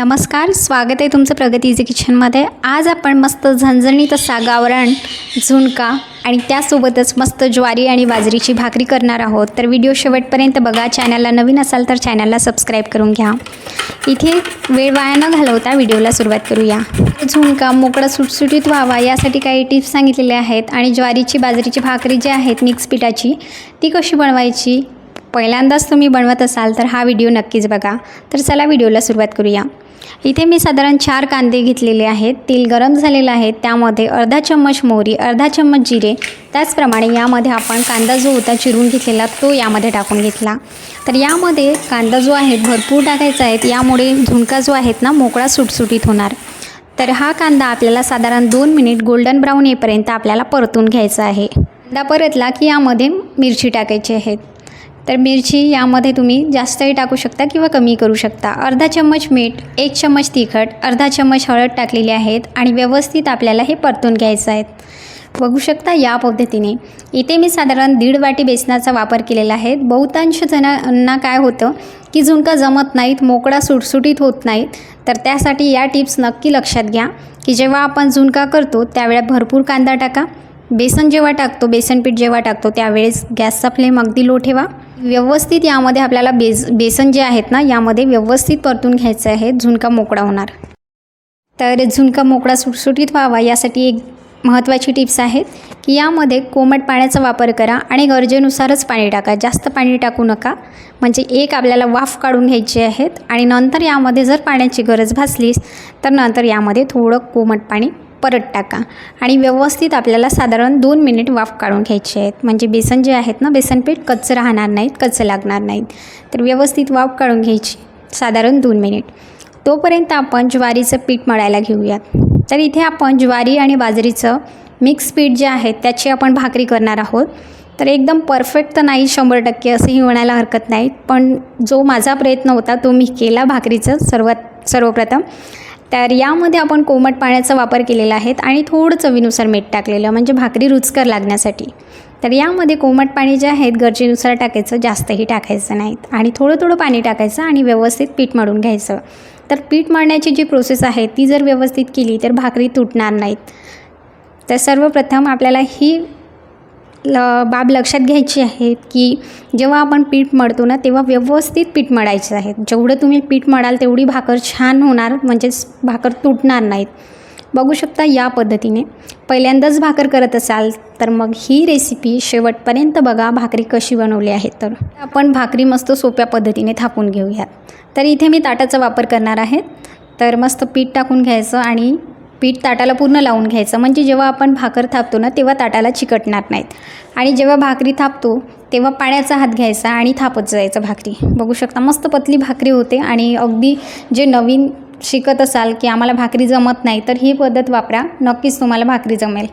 नमस्कार स्वागत आहे तुमचं प्रगती इझी किचनमध्ये. आज आपण मस्त झणझणीत असा गावरान झुणका आणि त्यासोबतच मस्त ज्वारी आणि बाजरीची भाकरी करणार आहोत. तर व्हिडिओ शेवटपर्यंत बघा. चॅनलला नवीन असाल तर चॅनलला सबस्क्राईब करून घ्या. इथे वेळ वाया न घालवता व्हिडिओला सुरुवात करूया. झुणका मोकळा सुटसुटीत व्हावा यासाठी काही टिप्स सांगितलेले आहेत आणि ज्वारीची बाजरीची भाकरी जी आहेत मिक्स पिठाची ती कशी बनवायची? पहिल्यांदाच तुम्ही बनवत असाल तर हा व्हिडिओ नक्कीच बघा. तर चला व्हिडिओला सुरुवात करूया. इथे मी साधारण चार कांदे घेतलेले आहेत. तेल गरम झालेलं आहे. त्यामध्ये अर्धा चम्मच मोहरी अर्धा चम्मच जिरे त्याचप्रमाणे यामध्ये आपण कांदा जो होता चिरून घेतलेला तो यामध्ये टाकून घेतला. तर यामध्ये कांदा जो आहे भरपूर टाकायचा आहे. यामुळे झुणका जो आहेत ना मोकळा सुटसुटीत होणार. तर हा कांदा आपल्याला साधारण दोन मिनिट गोल्डन ब्राऊन येईपर्यंत आपल्याला परतून घ्यायचा आहे. कांदा परतला की यामध्ये मिरची टाकायची आहेत तर मिरची यामध्ये तुम्ही जास्तही टाकू शकता किंवा कमी करू शकता. अर्धा चम्मच मीठ एक चम्मच तिखट अर्धा चम्मच हळद टाकलेली आहेत आणि व्यवस्थित आपल्याला हे परतून घ्यायचं आहे. बघू शकता या पद्धतीने. इथे मी साधारण दीड वाटी बेसनाचा वापर केलेला आहे. बहुतांश जणांना काय होतं की झुणका जमत नाहीत मोकळा सुटसुटीत होत नाहीत. तर त्यासाठी या टिप्स नक्की लक्षात घ्या की जेव्हा आपण झुणका करतो त्यावेळेला भरपूर कांदा टाका. बेसन जेव्हा टाकतो बेसन पीठ जेव्हा टाकतो त्यावेळेस गॅसचा फ्लेम अगदी लो ठेवा. व्यवस्थित यामध्ये आपल्याला बेस बेसन जे आहेत ना यामध्ये व्यवस्थित परतून घ्यायचं आहे झुणका मोकळा होणार. तर झुणका मोकळा सुटसुटीत व्हावा यासाठी एक महत्त्वाची टिप्स आहेत की यामध्ये कोमट पाण्याचा वापर करा आणि गरजेनुसारच पाणी टाका. जास्त पाणी टाकू नका. म्हणजे एक आपल्याला वाफ काढून घ्यायची आहेत आणि नंतर यामध्ये जर पाण्याची गरज भासलीस तर नंतर यामध्ये थोडं कोमट पाणी परत टाका. आणि व्यवस्थित आपल्याला साधारण दोन मिनिट वाफ काढून घ्यायचे आहेत. म्हणजे बेसन जे आहेत ना बेसन पीठ कच्चं राहणार नाहीत कच्चं लागणार नाहीत. तर व्यवस्थित वाफ काढून घ्यायची साधारण दोन मिनिट. तोपर्यंत आपण ज्वारीचं पीठ मळायला घेऊयात. तर इथे आपण ज्वारी आणि बाजरीचं मिक्स पीठ जे आहे त्याची आपण भाकरी करणार आहोत. तर एकदम परफेक्ट तर नाही शंभर टक्के असंही म्हणायला हरकत नाही. पण जो माझा प्रयत्न होता तो मी केला भाकरीचं सर्वात सर्वप्रथम. तर यामध्ये आपण कोमट पाण्याचा वापर केलेला आहे आणि थोडं चवीनुसार मीठ टाकलेलं म्हणजे भाकरी रुचकर लागण्यासाठी. तर यामध्ये कोमट पाणी जे आहेत गरजेनुसार टाकायचं जास्तही टाकायचं नाहीत. आणि थोडं थोडं पाणी टाकायचं आणि व्यवस्थित पीठ मळून घ्यायचं. तर पीठ मळण्याची जी प्रोसेस आहे ती जर व्यवस्थित केली तर भाकरी तुटणार नाहीत. तर सर्वप्रथम आपल्याला ही ल बाब लक्षात घ्यायची आहे की जेव्हा आपण पीठ मळतो ना तेव्हा व्यवस्थित पीठ मळायचं आहे जेवढं तुम्ही पीठ मळाल तेवढी भाकर छान होणार म्हणजेच भाकर तुटणार नाहीत. बघू शकता या पद्धतीने. पहिल्यांदाच भाकर करत असाल तर मग ही रेसिपी शेवटपर्यंत बघा भाकरी कशी बनवली आहे तर. आपण भाकरी मस्त सोप्या पद्धतीने थापून घेऊयात. तर इथे मी ताटाचा वापर करणार आहे. तर मस्त पीठ टाकून घ्यायचं आणि पीठ ताटाला पूर्ण लावून घ्यायचं. म्हणजे जेव्हा आपण भाकर थापतो ना तेव्हा ताटाला चिकटणार नाहीत. आणि जेव्हा भाकरी थापतो तेव्हा पाण्याचा हात घ्यायचा आणि थापत जायचं भाकरी. बघू शकता मस्त पतली भाकरी होते आणि अगदी जे नवीन शिकत असाल की आम्हाला भाकरी जमत नाही तर ही पद्धत वापरा. नक्कीच तुम्हाला भाकरी जमेल.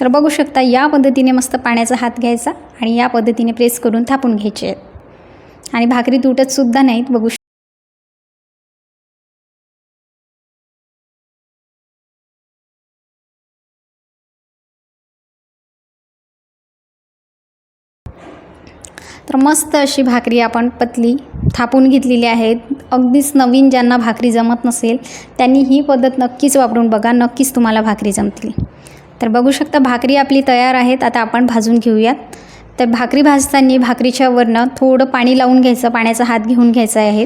तर बघू शकता या पद्धतीने मस्त पाण्याचा हात घ्यायचा आणि या पद्धतीने प्रेस करून थापून घ्यायचे. आहेत आणि भाकरी तुटतसुद्धा नाहीत बघू तर मस्त अशी भाकरी आपण पतली थापून घेतलेली आहे अगदीच नवीन ज्यांना भाकरी जमत नसेल त्यांनी ही पद्धत नक्कीच वापरून बघा नक्कीच तुम्हाला भाकरी जमतील. तर बघू शकता भाकरी आपली तयार आहेत आता आपण भाजून घेऊयात. तर भाकरी भाजताना भाकरीच्या वरनं थोडं पाणी लावून घ्यायचं पाण्याचा हात घेऊन घ्यायचा आहे.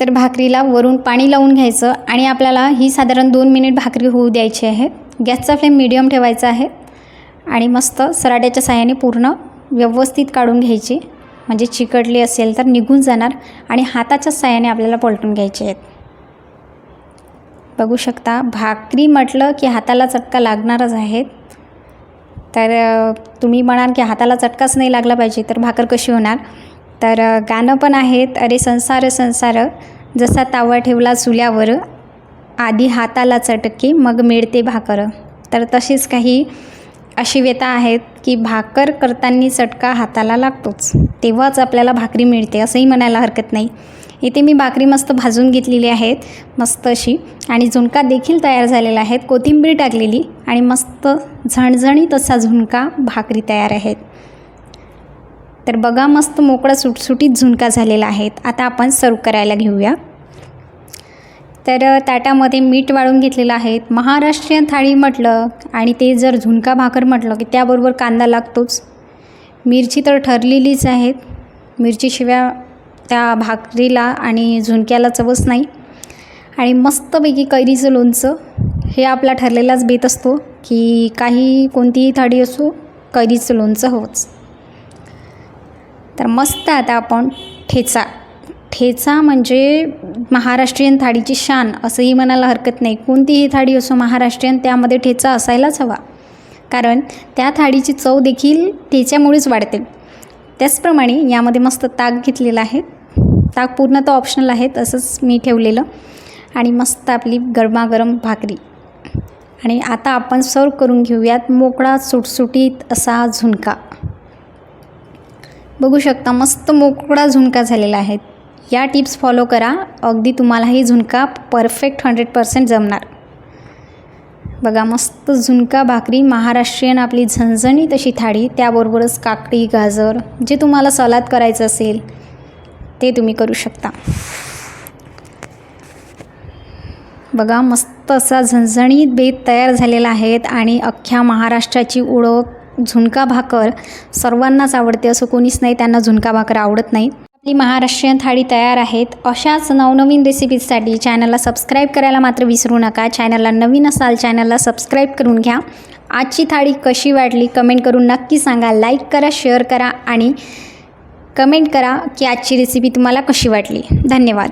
तर भाकरीला वरून पाणी लावून घ्यायचं आणि आपल्याला ही साधारण दोन मिनिट भाकरी होऊ द्यायची आहे. गॅसचा फ्लेम मिडियम ठेवायचा आहे आणि मस्त सराट्याच्या साह्याने पूर्ण व्यवस्थित काढून घ्यायची. म्हणजे चिकटली असेल तर निघून जाणार आणि हाताच्या साह्याने आपल्याला पलटून घ्यायचे आहेत. बघू शकता भाकरी म्हटलं की हाताला चटका लागणारच आहेत. तर तुम्ही म्हणाल की हाताला चटकाच नाही लागला पाहिजे तर भाकर कशी होणार? तर गाणं पण आहेत अरे संसार संसार. जसा तावा ठेवला चुल्यावर आधी हाताला चटके मग मिळते भाकर. तर तशीच काही अशी व्यथा आहेत की भाकर करताना चटका हाताला लागतोच. तेव्हाच आपल्याला भाकरी मिळते असंही म्हणायला हरकत नाही. इथे मी भाकरी मस्त भाजून घेतलेली आहेत मस्त अशी. आणि झुणका देखील तयार झालेला आहेत कोथिंबीर टाकलेली आणि मस्त झणझणीत असा झुणका भाकरी तयार आहेत. तर बघा मस्त मोकळा सुटसुटीत झुणका झालेला आहेत आता आपण सर्व करायला घेऊया. तर ताटामध्ये मीठ वाळून घेतलेलं आहे. महाराष्ट्रीयन थाळी म्हटलं आणि ते जर झुणका भाकर म्हटलं की त्याबरोबर कांदा लागतोच. मिरची तर ठरलेलीच आहेत. मिरचीशिवाय त्या भाकरीला आणि झुणक्याला चवच नाही. आणि मस्तपैकी कैरीचं लोणचं हे आपला ठरलेलाच बेत असतो की काही कोणतीही थाळी असो कैरीचं लोणचं होच तर मस्त आता आपण ठेचा. ठेचा म्हणजे महाराष्ट्रीयन थाळीची शान असंही म्हणायला हरकत नाही. कोणतीही थाळी असो महाराष्ट्रीयन त्यामध्ये ठेचा असायलाच हवा. कारण त्या थाळीची चव देखील ठेच्यामुळेच वाढते. त्याचप्रमाणे यामध्ये मस्त ताक घेतलेला आहे. ताक पूर्ण तर ऑप्शनल आहे तसंच मी ठेवलेलं. आणि मस्त आपली गरमागरम भाकरी. आणि आता आपण सर्व करून घेऊयात मोकळा सुटसुटीत असा झुणका. बघू शकता मस्त मोकळा झुणका झालेला आहे. या टिप्स फॉलो करा. अगदी तुम्हालाही झुणका परफेक्ट हंड्रेड पर्सेंट जमणार. बघा मस्त झुणका भाकरी महाराष्ट्रीयन आपली झणझणीत अशी थाळी त्याबरोबरच काकडी गाजर जे तुम्हाला सलाद करायचं असेल ते तुम्ही करू शकता. बघा मस्त असा झणझणीत बेत तयार झालेला आहेत आणि अख्ख्या महाराष्ट्राची ओळख झुणका भाकर सर्वांनाच आवडते असं कोणीच नाही त्यांना झुणका भाकर आवडत नाही. आपली महाराष्ट्रीयन थाळी तयार आहेत. अशाच नवनवीन रेसिपीजसाठी चॅनलला सबस्क्राईब करायला मात्र विसरू नका. चॅनलला नवीन असाल चॅनलला सबस्क्राईब करून घ्या. आजची थाळी कशी वाटली कमेंट करून नक्की सांगा. लाईक करा शेअर करा आणि कमेंट करा की आजची रेसिपी तुम्हाला कशी वाटली. धन्यवाद.